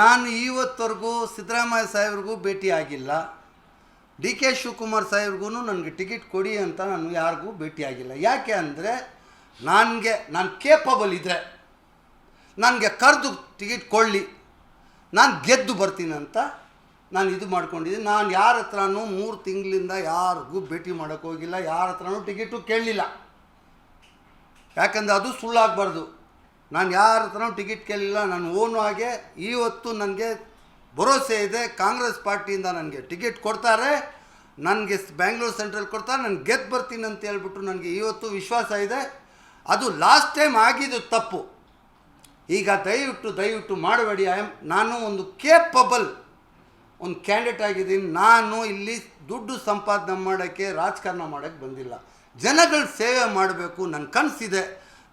ನಾನು ಇವತ್ತವರೆಗೂ ಸಿದ್ದರಾಮಯ್ಯ ಸಾಹೇಬ್ರಿಗೂ ಭೇಟಿ ಆಗಿಲ್ಲ. ಡಿ ಕೆ ಶಿವಕುಮಾರ್ ಸಾಹೇಬ್ರಿಗೂ ನನಗೆ ಟಿಕೆಟ್ ಕೊಡಿ ಅಂತ ನಾನು ಯಾರಿಗೂ ಭೇಟಿ ಆಗಿಲ್ಲ. ಯಾಕೆ ಅಂದರೆ ನನಗೆ, ನಾನು ಕೇಪಬಲ್ ಇದ್ದರೆ ನನಗೆ ಕರೆದು ಟಿಕೆಟ್ ಕೊಳ್ಳಿ ನಾನು ಗೆದ್ದು ಬರ್ತೀನಿ ಅಂತ ನಾನು ಇದು ಮಾಡ್ಕೊಂಡಿದ್ದೀನಿ. ನಾನು ಯಾರ ಹತ್ರನೂ ಮೂರು ತಿಂಗಳಿಂದ ಯಾರಿಗೂ ಭೇಟಿ ಮಾಡೋಕ್ಕೋಗಿಲ್ಲ ಯಾರ ಹತ್ರನೂ ಟಿಕೆಟು ಕೇಳಲಿಲ್ಲ. ಯಾಕಂದರೆ ಅದು ಸುಳ್ಳಾಗಬಾರ್ದು. ನಾನು ಯಾರ ಹತ್ರ ಟಿಕೆಟ್ ಕೇಳಿಲ್ಲ, ನಾನು ಓನು ಹಾಗೆ, ಇವತ್ತು ನನಗೆ ಭರೋಸೆ ಇದೆ, ಕಾಂಗ್ರೆಸ್ ಪಾರ್ಟಿಯಿಂದ ನನಗೆ ಟಿಕೆಟ್ ಕೊಡ್ತಾರೆ, ನನಗೆ ಬ್ಯಾಂಗ್ಳೂರು ಸೆಂಟ್ರಲ್ ಕೊಡ್ತಾರೆ, ನಾನು ಗೆದ್ದು ಬರ್ತೀನಿ ಅಂತ ಹೇಳ್ಬಿಟ್ಟು ನನಗೆ ಇವತ್ತು ವಿಶ್ವಾಸ ಇದೆ. ಅದು ಲಾಸ್ಟ್ ಟೈಮ್ ಆಗಿದ್ದು ತಪ್ಪು. ಈಗ ದಯವಿಟ್ಟು ದಯವಿಟ್ಟು ಮಾಡಬೇಡಿ. ಐ ನಾನು ಒಂದು ಕೇಪಬಲ್ ಒಂದು ಕ್ಯಾಂಡಿಡೇಟ್ ಆಗಿದ್ದೀನಿ. ನಾನು ಇಲ್ಲಿ ದುಡ್ಡು ಸಂಪಾದನೆ ಮಾಡೋಕ್ಕೆ, ರಾಜಕಾರಣ ಮಾಡೋಕ್ಕೆ ಬಂದಿಲ್ಲ. ಜನಗಳ ಸೇವೆ ಮಾಡಬೇಕು ನನ್ನ ಕನಸಿದೆ.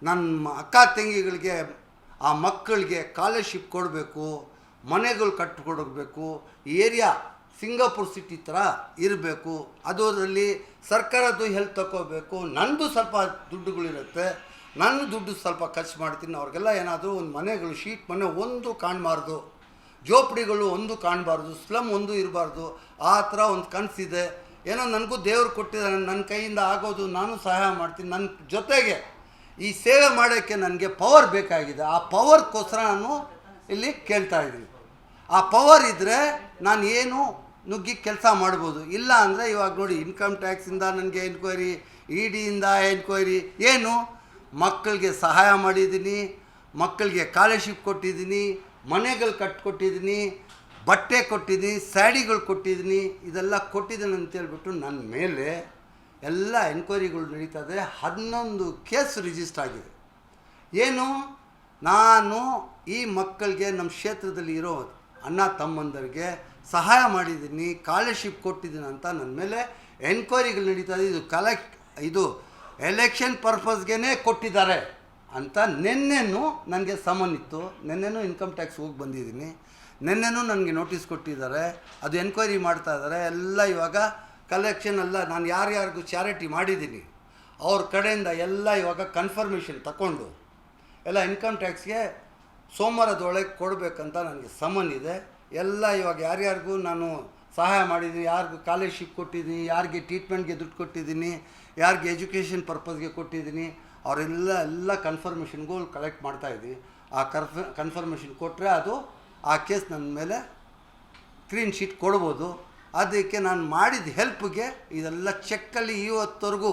ನನ್ನ ಅಕ್ಕ ತಂಗಿಗಳಿಗೆ, ಆ ಮಕ್ಕಳಿಗೆ ಸ್ಕಾಲರ್ಶಿಪ್ ಕೊಡಬೇಕು, ಮನೆಗಳು ಕಟ್ಟಿಕೊಡಬೇಕು ಏರಿಯಾ, ಸಿಂಗಾಪುರ್ ಸಿಟಿ ಥರ ಇರಬೇಕು. ಅದರಲ್ಲಿ ಸರ್ಕಾರದ್ದು ಹೆಲ್ಪ್ ತಗೋಬೇಕು ನನ್ನದು ಸ್ವಲ್ಪ ದುಡ್ಡುಗಳಿರುತ್ತೆ. ನಾನು ದುಡ್ಡು ಸ್ವಲ್ಪ ಖರ್ಚು ಮಾಡ್ತೀನಿ. ಅವ್ರಿಗೆಲ್ಲ ಏನಾದರೂ ಒಂದು ಮನೆಗಳು, ಶೀಟ್ ಮನೆ ಒಂದು ಕಾಣಬಾರ್ದು. ಜೋಪಡಿಗಳು ಒಂದು ಕಾಣಬಾರ್ದು. ಸ್ಲಮ್ ಒಂದು ಇರಬಾರ್ದು. ಆ ಥರ ಒಂದು ಕನಸಿದೆ. ಏನೋ ನನಗೂ ದೇವರು ಕೊಟ್ಟಿದ್ದಾರೆ. ನನ್ನ ಕೈಯಿಂದ ಆಗೋದು ನಾನು ಸಹಾಯ ಮಾಡ್ತೀನಿ. ನನ್ನ ಜೊತೆಗೆ ಈ ಸೇವೆ ಮಾಡೋಕ್ಕೆ ನನಗೆ ಪವರ್ ಬೇಕಾಗಿದೆ. ಆ ಪವರ್ಗೋಸ್ಕರ ನಾನು ಇಲ್ಲಿ ಕೇಳ್ತಾ ಇದ್ದೀನಿ. ಆ ಪವರ್ ಇದ್ದರೆ ನಾನು ಏನು ನುಗ್ಗಿ ಕೆಲಸ ಮಾಡ್ಬೋದು. ಇಲ್ಲ ಅಂದರೆ ಇವಾಗ ನೋಡಿ ಇನ್ಕಮ್ ಟ್ಯಾಕ್ಸಿಂದ ನನಗೆ ಎನ್ಕ್ವೈರಿ ಇ ಡಿಯಿಂದ ಎನ್ಕ್ವೈರಿ ಏನು? ಮಕ್ಕಳಿಗೆ ಸಹಾಯ ಮಾಡಿದ್ದೀನಿ, ಮಕ್ಕಳಿಗೆ ಸ್ಕಾಲರ್ಶಿಪ್ ಕೊಟ್ಟಿದ್ದೀನಿ, ಮನೆಗಳು ಕಟ್ಕೊಟ್ಟಿದ್ದೀನಿ, ಬಟ್ಟೆ ಕೊಟ್ಟಿದ್ದೀನಿ ಸ್ಯಾಡಿಗಳು ಕೊಟ್ಟಿದ್ದೀನಿ, ಇದೆಲ್ಲ ಕೊಟ್ಟಿದ್ದೀನಿ ಅಂತೇಳ್ಬಿಟ್ಟು ನನ್ನ ಮೇಲೆ ಎಲ್ಲ ಎನ್ಕ್ವೈರಿಗಳು ನಡೀತಾ ಇದೆ ಹನ್ನೊಂದು ಕೇಸ್ ರಿಜಿಸ್ಟರ್ ಆಗಿದೆ. ಏನು? ನಾನು ಈ ಮಕ್ಕಳಿಗೆ ನಮ್ಮ ಕ್ಷೇತ್ರದಲ್ಲಿ ಇರೋ ಅಣ್ಣ ತಮ್ಮಂದರಿಗೆ ಸಹಾಯ ಮಾಡಿದ್ದೀನಿ ಸ್ಕಾಲರ್ಶಿಪ್ ಕೊಟ್ಟಿದ್ದೀನಿ ಅಂತ ನನ್ನ ಮೇಲೆ ಎನ್ಕ್ವೈರಿಗಳು ನಡೀತಾ ಇದೆ. ಇದು ಕಲೆಕ್ಟ್ ಇದು ಎಲೆಕ್ಷನ್ ಪರ್ಪಸ್ಗೆ ಕೊಟ್ಟಿದ್ದಾರೆ ಅಂತ ನಿನ್ನೆನೂ ನನಗೆ ಸಮನ್ ಇತ್ತು. ನಿನ್ನೆನೂ ಇನ್ಕಮ್ ಟ್ಯಾಕ್ಸ್ ಹೋಗಿ ಬಂದಿದ್ದೀನಿ. ನಿನ್ನೆನೂ ನನಗೆ ನೋಟಿಸ್ ಕೊಟ್ಟಿದ್ದಾರೆ. ಅದು ಎನ್ಕ್ವೈರಿ ಮಾಡ್ತಾ ಇದ್ದಾರೆ. ಎಲ್ಲ ಇವಾಗ ಕಲೆಕ್ಷನ್ ಎಲ್ಲ ನಾನು ಯಾರ್ಯಾರಿಗೂ ಚಾರಿಟಿ ಮಾಡಿದ್ದೀನಿ. ಅವ್ರ ಕಡೆಯಿಂದ ಎಲ್ಲ ಇವಾಗ ಕನ್ಫರ್ಮೇಷನ್ ತಗೊಂಡು ಎಲ್ಲ ಇನ್ಕಮ್ ಟ್ಯಾಕ್ಸ್ಗೆ ಸೋಮವಾರದೊಳಗೆ ಕೊಡಬೇಕಂತ ನನಗೆ ಸಮನ್ ಇದೆ. ಎಲ್ಲ ಇವಾಗ ಯಾರ್ಯಾರಿಗೂ ನಾನು ಸಹಾಯ ಮಾಡಿದ್ದೀನಿ, ಯಾರಿಗೂ ಸ್ಕಾಲರ್ಶಿಪ್ ಕೊಟ್ಟಿದ್ದೀನಿ, ಯಾರಿಗೆ ಟ್ರೀಟ್ಮೆಂಟ್ಗೆ ದುಡ್ಡು ಕೊಟ್ಟಿದ್ದೀನಿ, ಯಾರಿಗೆ ಎಜುಕೇಷನ್ ಪರ್ಪಸ್ಗೆ ಕೊಟ್ಟಿದ್ದೀನಿ, ಅವರೆಲ್ಲ, ಎಲ್ಲ ಕನ್ಫರ್ಮೇಷನ್ಗೂ ಕಲೆಕ್ಟ್ ಮಾಡ್ತಾಯಿದ್ವಿ ಆ ಕನ್ಫ ಕನ್ಫರ್ಮೇಷನ್ ಕೊಟ್ಟರೆ ಅದು ಆ ಕೇಸ್ ನನ್ನ ಮೇಲೆ ಕ್ಲೀನ್ ಶೀಟ್ ಕೊಡ್ಬೋದು. ಅದಕ್ಕೆ ನಾನು ಮಾಡಿದ ಹೆಲ್ಪ್ಗೆ ಇದೆಲ್ಲ ಚೆಕ್ಕಲ್ಲಿ ಇವತ್ತವರೆಗೂ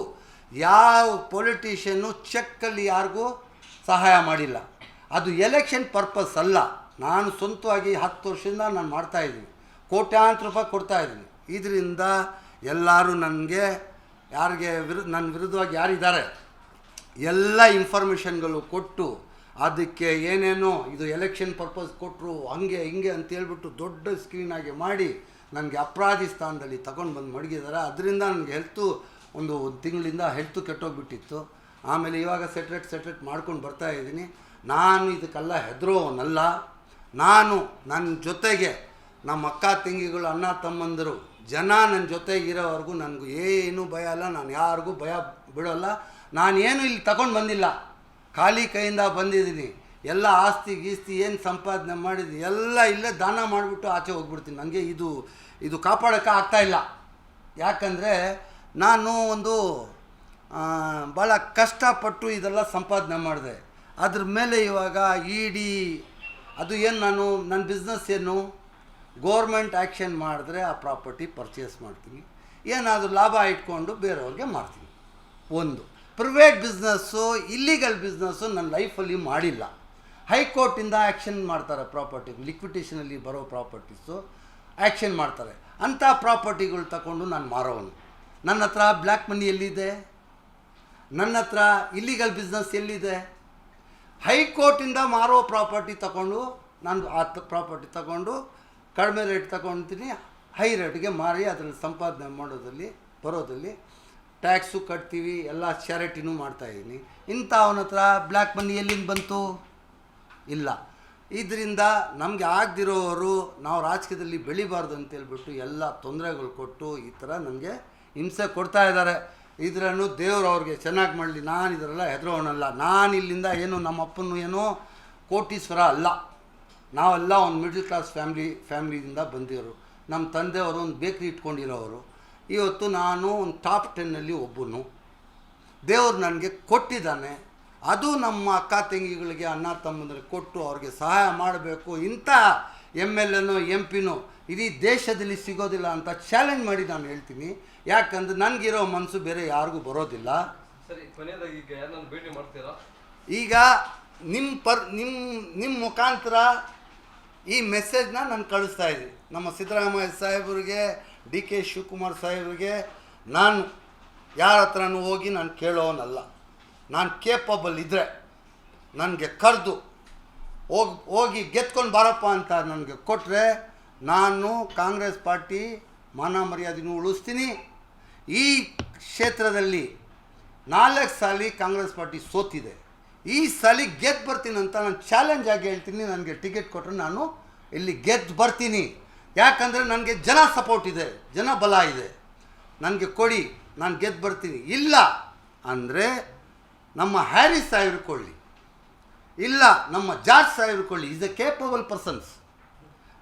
ಯಾವ ಪೊಲಿಟಿಷಿಯನ್ನು ಚೆಕ್ಕಲ್ಲಿ ಯಾರಿಗೂ ಸಹಾಯ ಮಾಡಿಲ್ಲ. ಅದು ಎಲೆಕ್ಷನ್ ಪರ್ಪಸ್ ಅಲ್ಲ. ನಾನು ಸ್ವಂತವಾಗಿ ಹತ್ತು ವರ್ಷದಿಂದ ನಾನು ಮಾಡ್ತಾಯಿದ್ದೀನಿ ಕೋಟ್ಯಾಂತರ ರೂಪಾಯಿ ಕೊಡ್ತಾಯಿದ್ದೀನಿ ಇದರಿಂದ ಎಲ್ಲರೂ ನನಗೆ ಯಾರಿಗೆ ವಿರು, ನನ್ನ ವಿರುದ್ಧವಾಗಿ ಯಾರಿದ್ದಾರೆ? ಎಲ್ಲ ಇನ್ಫಾರ್ಮೇಷನ್ಗಳು ಕೊಟ್ಟು ಅದಕ್ಕೆ ಏನೇನೋ ಇದು ಎಲೆಕ್ಷನ್ ಪರ್ಪಸ್ ಕೊಟ್ಟರು ಹಂಗೆ ಹಿಂಗೆ ಅಂತ ಹೇಳ್ಬಿಟ್ಟು ದೊಡ್ಡ ಸ್ಕ್ರೀನಾಗಿ ಮಾಡಿ ನನಗೆ ಅಪರಾಧಿ ಸ್ಥಾನದಲ್ಲಿ ತಗೊಂಡು ಬಂದು ಮಡಗಿದ್ದಾರೆ ಅದರಿಂದ ನನಗೆ ಹೆಲ್ತು ಒಂದು ಒಂದು ತಿಂಗಳಿಂದ ಹೆಲ್ತು ಕೆಟ್ಟೋಗ್ಬಿಟ್ಟಿತ್ತು. ಆಮೇಲೆ ಇವಾಗ ಸೆಟ್ರೇಟ್ ಸೆಟ್ರೇಟ್ ಮಾಡ್ಕೊಂಡು ಬರ್ತಾ ಇದ್ದೀನಿ. ನಾನು ಇದಕ್ಕೆಲ್ಲ ಹೆದರೋವನಲ್ಲ ನಾನು ನನ್ನ ಜೊತೆಗೆ ನಮ್ಮ ಅಕ್ಕ ತಂಗಿಗಳು, ಅಣ್ಣ ತಮ್ಮಂದರು, ಜನ ನನ್ನ ಜೊತೆಗೆ ಇರೋವರೆಗೂ ನನಗೂ ಏನೂ ಭಯ ಅಲ್ಲ ನಾನು ಯಾರಿಗೂ ಭಯ ಬಿಡೋಲ್ಲ ನಾನೇನು ಇಲ್ಲಿ ತಗೊಂಡು ಬಂದಿಲ್ಲ. ಖಾಲಿ ಕೈಯಿಂದ ಬಂದಿದ್ದೀನಿ. ಎಲ್ಲ ಆಸ್ತಿ ಗೀಸ್ತಿ ಏನು ಸಂಪಾದನೆ ಮಾಡಿದೆ ಎಲ್ಲ ಇಲ್ಲೇ ದಾನ ಮಾಡಿಬಿಟ್ಟು ಆಚೆ ಹೋಗ್ಬಿಡ್ತೀನಿ. ನನಗೆ ಇದು ಇದು ಕಾಪಾಡೋಕ್ಕೆ ಆಗ್ತಾಯಿಲ್ಲ ಯಾಕಂದರೆ ನಾನು ಒಂದು ಭಾಳ ಕಷ್ಟಪಟ್ಟು ಇದೆಲ್ಲ ಸಂಪಾದನೆ ಮಾಡಿದೆ. ಅದ್ರ ಮೇಲೆ ಇವಾಗ ಇಡಿ ಅದು ಏನು ನಾನು, ನನ್ನ ಬಿಸ್ನೆಸ್ ಏನು ಗೋರ್ಮೆಂಟ್ ಆ್ಯಕ್ಷನ್ ಮಾಡಿದ್ರೆ ಆ ಪ್ರಾಪರ್ಟಿ ಪರ್ಚೇಸ್ ಮಾಡ್ತೀನಿ. ಏನಾದರೂ ಲಾಭ ಇಟ್ಕೊಂಡು ಬೇರೆಯವ್ರಿಗೆ ಮಾಡ್ತೀನಿ ಒಂದು ಪ್ರೈವೇಟ್ ಬಿಸ್ನೆಸ್ಸು ಇಲ್ಲಿಗಲ್ ಬಿಸ್ನೆಸ್ಸು ನನ್ನ ಲೈಫಲ್ಲಿ ಮಾಡಿಲ್ಲ. ಹೈಕೋರ್ಟಿಂದ ಆ್ಯಕ್ಷನ್ ಮಾಡ್ತಾರೆ ಪ್ರಾಪರ್ಟಿ ಲಿಕ್ವಿಟೇಷನಲ್ಲಿ ಬರೋ ಪ್ರಾಪರ್ಟೀಸು, ಆ್ಯಕ್ಷನ್ ಮಾಡ್ತಾರೆ. ಅಂಥ ಪ್ರಾಪರ್ಟಿಗಳು ತಗೊಂಡು ನಾನು ಮಾರೋನು ನನ್ನ ಹತ್ರ ಬ್ಲ್ಯಾಕ್ ಮನಿ ಎಲ್ಲಿದೆ? ನನ್ನ ಹತ್ರ ಇಲ್ಲಿಗಲ್ ಬಿಸ್ನೆಸ್ ಎಲ್ಲಿದೆ? ಹೈಕೋರ್ಟಿಂದ ಮಾರೋ ಪ್ರಾಪರ್ಟಿ ತಗೊಂಡು ನಾನು ಆ ಪ್ರಾಪರ್ಟಿ ತಗೊಂಡು ಕಡಿಮೆ ರೇಟ್ ತಗೊತೀನಿ, ಹೈ ರೇಟ್ಗೆ ಮಾರಿ ಅದರಲ್ಲಿ ಸಂಪಾದನೆ ಮಾಡೋದಲ್ಲಿ ಬರೋದಲ್ಲಿ ಟ್ಯಾಕ್ಸು ಕಟ್ತೀವಿ, ಎಲ್ಲ ಚಾರಿಟಿನೂ ಮಾಡ್ತಾಯಿದ್ದೀನಿ ಇಂಥ ಅವನ ಹತ್ರ ಬ್ಲ್ಯಾಕ್ ಮನಿ ಎಲ್ಲಿಂದ ಬಂತು? ಇಲ್ಲ. ಇದರಿಂದ ನಮಗೆ ಆಗದಿರೋರು ನಾವು ರಾಜಕೀಯದಲ್ಲಿ ಬೆಳಿಬಾರ್ದು ಅಂತೇಳ್ಬಿಟ್ಟು ಎಲ್ಲ ತೊಂದರೆಗಳು ಕೊಟ್ಟು ಈ ಥರ ನನಗೆ ಹಿಂಸೆ ಕೊಡ್ತಾ ಇದ್ದಾರೆ. ಇದರನ್ನು ದೇವರು ಅವ್ರಿಗೆ ಚೆನ್ನಾಗಿ ಮಾಡಲಿ, ನಾನು ಇದರೆಲ್ಲ ಹೆದರೋನಲ್ಲ. ನಾನು ಇಲ್ಲಿಂದ ಏನು ನಮ್ಮ ಅಪ್ಪನೂ ಏನು ಕೋಟೀಶ್ವರ ಅಲ್ಲ. ನಾವೆಲ್ಲ ಒಂದು ಮಿಡ್ಲ್ ಕ್ಲಾಸ್ ಫ್ಯಾಮ್ಲಿ ಫ್ಯಾಮ್ಲಿಯಿಂದ ಬಂದಿರೋರು. ನಮ್ಮ ತಂದೆಯವರು ಒಂದು ಬೇಕ್ರಿ ಇಟ್ಕೊಂಡಿರೋರು. ಇವತ್ತು ನಾನು ಒಂದು ಟಾಪ್ ಟೆನ್ನಲ್ಲಿ ಒಬ್ಬನು. ದೇವರು ನನಗೆ ಕೊಟ್ಟಿದ್ದಾನೆ. ಅದು ನಮ್ಮ ಅಕ್ಕ ತಂಗಿಗಳಿಗೆ ಅಣ್ಣ ತಮ್ಮಂದ್ರಿಗೆ ಕೊಟ್ಟು ಅವ್ರಿಗೆ ಸಹಾಯ ಮಾಡಬೇಕು. ಇಂಥ ಎಂ ಎಲ್ ಎನೋ ಎಂ ಪಿನೋ ಇಡೀ ದೇಶದಲ್ಲಿ ಸಿಗೋದಿಲ್ಲ ಅಂತ ಚಾಲೆಂಜ್ ಮಾಡಿ ನಾನು ಹೇಳ್ತೀನಿ. ಯಾಕಂದ್ರೆ ನನಗಿರೋ ಮನಸ್ಸು ಬೇರೆ ಯಾರಿಗೂ ಬರೋದಿಲ್ಲ. ಸರಿ ಕೊನೆಯದಾಗಿ ಈಗ ಯಾರನ್ನ ಭೇಟಿ ಮಾಡ್ತೀರಾ? ಈಗ ನಿಮ್ಮ ಪರ್ ನಿಮ್ಮ ನಿಮ್ಮ ಮುಖಾಂತರ ಈ ಮೆಸೇಜ್ನ ನಾನು ಕಳಿಸ್ತಾ ಇದ್ದೀನಿ. ನಮ್ಮ ಸಿದ್ದರಾಮಯ್ಯ ಸಾಹೇಬರಿಗೆ ಡಿ ಕೆ ಶಿವಕುಮಾರ್ ಸಾಹೇಬರಿಗೆ ನಾನು ಯಾರ ಹತ್ರನೂ ಹೋಗಿ ನಾನು ಕೇಳೋನಲ್ಲ. ನಾನು ಕೇಪಬಲ್ ಇದ್ದರೆ ನನಗೆ ಕರೆದು ಹೋಗಿ ಹೋಗಿ ಗೆದ್ಕೊಂಡು ಬಾರಪ್ಪ ಅಂತ ನನಗೆ ಕೊಟ್ಟರೆ ನಾನು ಕಾಂಗ್ರೆಸ್ ಪಾರ್ಟಿ ಮಾನ ಮರ್ಯಾದೆನೂ ಉಳಿಸ್ತೀನಿ. ಈ ಕ್ಷೇತ್ರದಲ್ಲಿ ನಾಲ್ಕು ಸಾಲಿ ಕಾಂಗ್ರೆಸ್ ಪಾರ್ಟಿ ಸೋತಿದೆ. ಈ ಸಾಲಿ ಗೆದ್ದು ಬರ್ತೀನಿ ಅಂತ ನಾನು ಚಾಲೆಂಜ್ ಆಗಿ ಹೇಳ್ತೀನಿ, ನನಗೆ ಟಿಕೆಟ್ ಕೊಟ್ಟರೆ ನಾನು ಇಲ್ಲಿ ಗೆದ್ದು ಬರ್ತೀನಿ. ಯಾಕಂದರೆ ನನಗೆ ಜನ ಸಪೋರ್ಟ್ ಇದೆ, ಜನ ಬಲ ಇದೆ. ನನಗೆ ಕೊಡಿ, ನಾನು ಗೆದ್ದು ಬರ್ತೀನಿ. ಇಲ್ಲ ಅಂದರೆ ನಮ್ಮ ಹ್ಯಾರಿಸ್ ಸಾಹೇಬ್ರು ಕೊಳ್ಳಿ ಇಲ್ಲ, ನಮ್ಮ ಜಾರ್ಜ್ ಸಾಹೇಬ್ರು ಕೊಳ್ಳಿ is a capable persons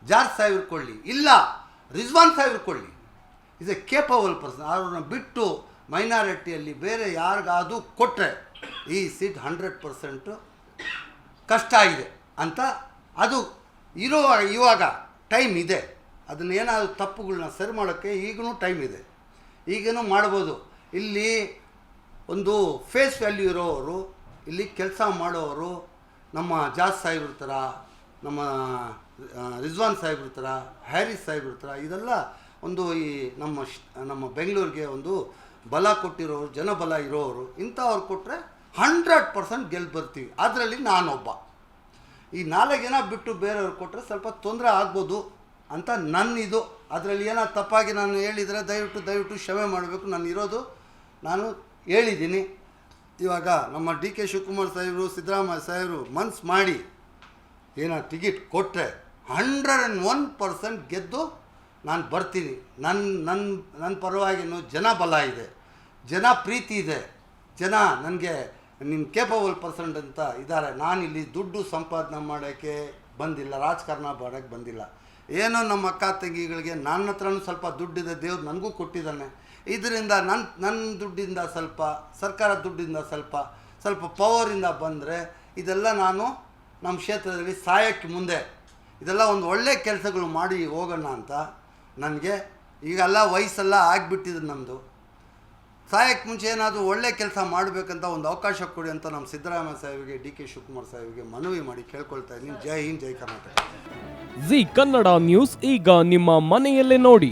George ಸಾಹೇಬ್ರು ಕೊಳ್ಳಿ ಇಲ್ಲ, ರಿಜ್ವಾನ್ ಸಾಹೇಬ್ರು ಕೊಳ್ಳಿ ಇಸ್ ಎ ಕೇಪಬಲ್ ಪರ್ಸನ್ ಅವ್ರನ್ನ ಬಿಟ್ಟು ಮೈನಾರಿಟಿಯಲ್ಲಿ ಬೇರೆ ಯಾರಿಗಾದರೂ ಕೊಟ್ಟರೆ ಈ ಸೀಟ್ ಹಂಡ್ರೆಡ್ ಪರ್ಸೆಂಟು ಕಷ್ಟ ಇದೆ ಅಂತ ಅದು ಇರೋ ಇವಾಗ ಟೈಮ್ ಇದೆ. ಅದನ್ನೇನಾದರೂ ತಪ್ಪುಗಳನ್ನ ಸರಿ ಮಾಡೋಕ್ಕೆ ಈಗಲೂ ಟೈಮ್ ಇದೆ. ಈಗೇನು ಮಾಡ್ಬೋದು. ಇಲ್ಲಿ ಒಂದು ಫೇಸ್ ವ್ಯಾಲ್ಯೂ ಇರೋವರು ಇಲ್ಲಿ ಕೆಲಸ ಮಾಡೋರು, ನಮ್ಮ ಜಾಸ್ ಸಾಹೇಬ್ರ ಥರ ನಮ್ಮ ರಿಜ್ವಾನ್ ಸಾಹೇಬ್ರ ಥರ ಹ್ಯಾರಿಸ್ ಸಾಹೇಬ್ರ ಥರ ಇದೆಲ್ಲ ಒಂದು ಈ ನಮ್ಮ ನಮ್ಮ ಬೆಂಗಳೂರಿಗೆ ಒಂದು ಬಲ ಕೊಟ್ಟಿರೋರು, ಜನಬಲ ಇರೋರು, ಇಂಥವ್ರು ಕೊಟ್ಟರೆ ಹಂಡ್ರೆಡ್ ಪರ್ಸೆಂಟ್ ಗೆಲ್ ಬರ್ತೀವಿ. ಅದರಲ್ಲಿ ನಾನೊಬ್ಬ. ಈ ನಾಲ್ಕು ಜನ ಬಿಟ್ಟು ಬೇರೆಯವ್ರು ಕೊಟ್ಟರೆ ಸ್ವಲ್ಪ ತೊಂದರೆ ಆಗ್ಬೋದು ಅಂತ ನನ್ನ ಇದು ಅದರಲ್ಲಿ ಏನೋ ತಪ್ಪಾಗಿ ನಾನು ಹೇಳಿದರೆ ದಯವಿಟ್ಟು ದಯವಿಟ್ಟು ಕ್ಷಮೆ ಮಾಡಬೇಕು. ನಾನು ಇರೋದು ನಾನು ಹೇಳಿದ್ದೀನಿ. ಇವಾಗ ನಮ್ಮ ಡಿ ಕೆ ಶಿವಕುಮಾರ್ ಸಾಹೇಬರು, ಸಿದ್ದರಾಮಯ್ಯ ಸಾಹೇಬರು ಮನ್ಸು ಮಾಡಿ ಏನೋ ಟಿಕೆಟ್ ಕೊಟ್ಟರೆ ಹಂಡ್ರೆಡ್ ಆ್ಯಂಡ್ ಒನ್ ಪರ್ಸೆಂಟ್ ಗೆದ್ದು ನಾನು ಬರ್ತೀನಿ. ನನ್ನ ನನ್ನ ನನ್ನ ಪರವಾಗಿನೂ ಜನ ಬಲ ಇದೆ. ಜನ ಪ್ರೀತಿ ಇದೆ. ಜನ ನನಗೆ ನಿಮ್ಮ ಕೇಪಬಲ್ ಪರ್ಸೆಂಟ್ ಅಂತ ಇದ್ದಾರೆ ನಾನಿಲ್ಲಿ ದುಡ್ಡು ಸಂಪಾದನೆ ಮಾಡೋಕ್ಕೆ ಬಂದಿಲ್ಲ. ರಾಜಕಾರಣ ಮಾಡೋಕ್ಕೆ ಬಂದಿಲ್ಲ. ಏನೋ ನಮ್ಮ ಅಕ್ಕ ತಂಗಿಗಳಿಗೆ ನನ್ನ ಹತ್ರನೂ ಸ್ವಲ್ಪ ದುಡ್ಡಿದೆ. ದೇವ್ರು ನನಗೂ ಕೊಟ್ಟಿದ್ದಾನೆ. ಇದರಿಂದ ನನ್ನ ನನ್ನ ದುಡ್ಡಿಂದ ಸ್ವಲ್ಪ, ಸರ್ಕಾರ ದುಡ್ಡಿಂದ ಸ್ವಲ್ಪ ಸ್ವಲ್ಪ ಪವರಿಂದ ಬಂದರೆ ಇದೆಲ್ಲ ನಾನು ನಮ್ಮ ಕ್ಷೇತ್ರದಲ್ಲಿ ಸಹಾಯಕ್ಕೆ ಮುಂದೆ, ಇದೆಲ್ಲ ಒಂದು ಒಳ್ಳೆ ಕೆಲಸಗಳು ಮಾಡಿ ಹೋಗೋಣ ಅಂತ ನನಗೆ, ಈಗೆಲ್ಲ ವಯಸ್ಸೆಲ್ಲ ಆಗಿಬಿಟ್ಟಿದೆ ನಮ್ಮದು ಸಾಯಕ್ಕೆ ಮುಂಚೆ ಏನಾದರೂ ಒಳ್ಳೆ ಕೆಲಸ ಮಾಡಬೇಕಂತ ಒಂದು ಅವಕಾಶ ಕೊಡಿ ಅಂತ ನಮ್ಮ ಸಿದ್ದರಾಮಯ್ಯ ಸಾಹೇಬಿಗೆ ಡಿ ಕೆ ಶಿವಕುಮಾರ್ ಸಾಹೇಬಿಗೆ ಮನವಿ ಮಾಡಿ ಕೇಳ್ಕೊಳ್ತಾ ಇದ್ದೀನಿ. ಜೈ ಹಿಂದ್, ಜೈ ಕರ್ನಾಟಕ. ಜಿ ಕನ್ನಡ ನ್ಯೂಸ್ ಈಗ ನಿಮ್ಮ ಮನೆಯಲ್ಲೇ ನೋಡಿ.